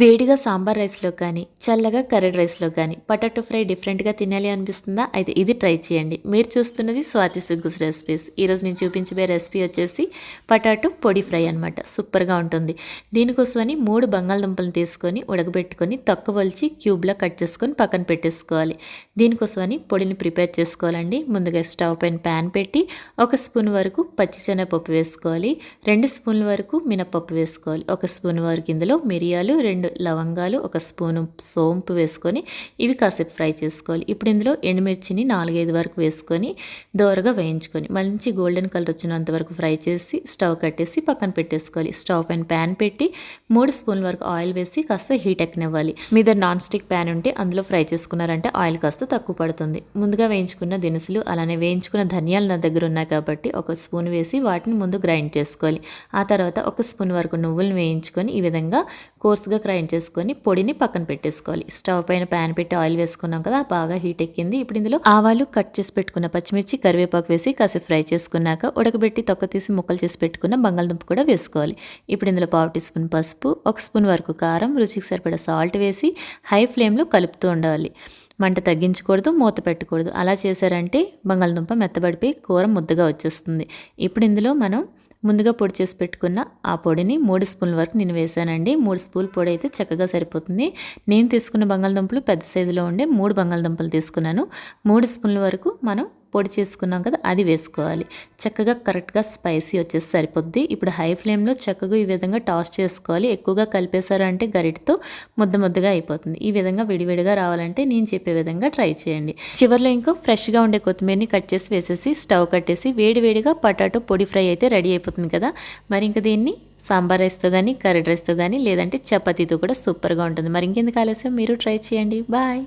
వేడిగా సాంబార్ రైస్లో కానీ చల్లగా కర్రీ రైస్లో కానీ పొటాటో ఫ్రై డిఫరెంట్గా తినాలి అనిపిస్తుందా? అయితే ఇది ట్రై చేయండి. మీరు చూస్తున్నది స్వాతి సుగ్గుస్ రెసిపీస్. ఈరోజు నేను చూపించబోయే రెసిపీ వచ్చేసి పొటాటో పొడి ఫ్రై అనమాట సూపర్గా ఉంటుంది. దీనికోసమని మూడు బంగాళదుంపలను తీసుకొని ఉడకబెట్టుకొని తక్కువలిచి క్యూబ్లో కట్ చేసుకొని పక్కన పెట్టేసుకోవాలి. దీనికోసమని పొడిని ప్రిపేర్ చేసుకోవాలండి. ముందుగా స్టవ్ పైన ప్యాన్ పెట్టి ఒక స్పూన్ వరకు పచ్చిశనగపప్పు వేసుకోవాలి. రెండు స్పూన్ల వరకు మినపప్పు వేసుకోవాలి. ఒక స్పూన్ వరకు ఇందులో మిరియాలు రెండు లవంగాలు ఒక స్పూను సోంపు వేసుకొని ఇవి కాసేపు ఫ్రై చేసుకోవాలి. ఇప్పుడు ఇందులో ఎండుమిర్చిని నాలుగైదు వరకు వేసుకొని దోరగా వేయించుకొని మంచి గోల్డెన్ కలర్ వచ్చినంత వరకు ఫ్రై చేసి స్టవ్ కట్టేసి పక్కన పెట్టేసుకోవాలి. స్టవ్ పైన ప్యాన్ పెట్టి మూడు స్పూన్ల వరకు ఆయిల్ వేసి కాస్త హీట్ ఎక్కనివ్వాలి. మీ దగ్గర నాన్ స్టిక్ ప్యాన్ ఉంటే అందులో ఫ్రై చేసుకున్నారంటే ఆయిల్ కాస్త తక్కువ పడుతుంది. ముందుగా వేయించుకున్న దినుసులు అలానే వేయించుకున్న ధనియాలు నా దగ్గర ఉన్నాయి కాబట్టి ఒక స్పూన్ వేసి వాటిని ముందు గ్రైండ్ చేసుకోవాలి. ఆ తర్వాత ఒక స్పూన్ వరకు నువ్వులను వేయించుకొని ఈ విధంగా కోర్సుగా గ్రైండ్ చేసుకొని పొడిని పక్కన పెట్టేసుకోవాలి. స్టవ్ పైన ప్యాన్ పెట్టి ఆయిల్ వేసుకున్నాం కదా బాగా హీట్ ఎక్కింది. ఇప్పుడు ఇందులో ఆవాలు కట్ చేసి పెట్టుకున్న పచ్చిమిర్చి కరివేపాకు వేసి కాసేపు ఫ్రై చేసుకున్నాక ఉడకబెట్టి తొక్క తీసి ముక్కలు చేసి పెట్టుకున్న బంగాళదుంప కూడా వేసుకోవాలి. ఇప్పుడు ఇందులో పావు టీ స్పూన్ పసుపు ఒక స్పూన్ వరకు కారం రుచికి సరిపడా సాల్ట్ వేసి హై ఫ్లేమ్లో కలుపుతూ ఉండాలి. మంట తగ్గించకూడదు మూత పెట్టకూడదు. అలా చేశారంటే బంగాళదుంప మెత్తబడిపోయి కూర ముద్దగా వచ్చేస్తుంది. ఇప్పుడు ఇందులో మనం ముందుగా పొడి చేసి పెట్టుకున్న ఆ పొడిని మూడు స్పూన్ల వరకు నేను వేసానండి. మూడు స్పూన్ పొడి అయితే చక్కగా సరిపోతుంది. నేను తీసుకున్న బంగాళదుంపలు పెద్ద సైజులో ఉండే మూడు బంగాళదుంపలు తీసుకున్నాను. మూడు స్పూన్ల వరకు మనం పొడి చేసుకున్నాం కదా అది వేసుకోవాలి. చక్కగా కరెక్ట్గా స్పైసీ వచ్చేసి సరిపోద్ది. ఇప్పుడు హై ఫ్లేమ్లో చక్కగా ఈ విధంగా టాస్ చేసుకోవాలి. ఎక్కువగా కలిపేశారంటే గరిటతో ముద్ద ముద్దగా అయిపోతుంది. ఈ విధంగా విడివిడిగా రావాలంటే నేను చెప్పే విధంగా ట్రై చేయండి. చివరిలో ఇంకో ఫ్రెష్గా ఉండే కొత్తిమీరని కట్ చేసి వేసేసి స్టవ్ కట్టేసి వేడివేడిగా పొటాటో పొడి ఫ్రై అయితే రెడీ అయిపోతుంది కదా. మరి ఇంకా దీన్ని సాంబార్ రైస్తో కానీ కర్రీ రైస్తో కానీ లేదంటే చపాతీతో కూడా సూపర్గా ఉంటుంది. మరి ఇంకెందుకు ఆలస్యం? మీరు ట్రై చేయండి. బాయ్.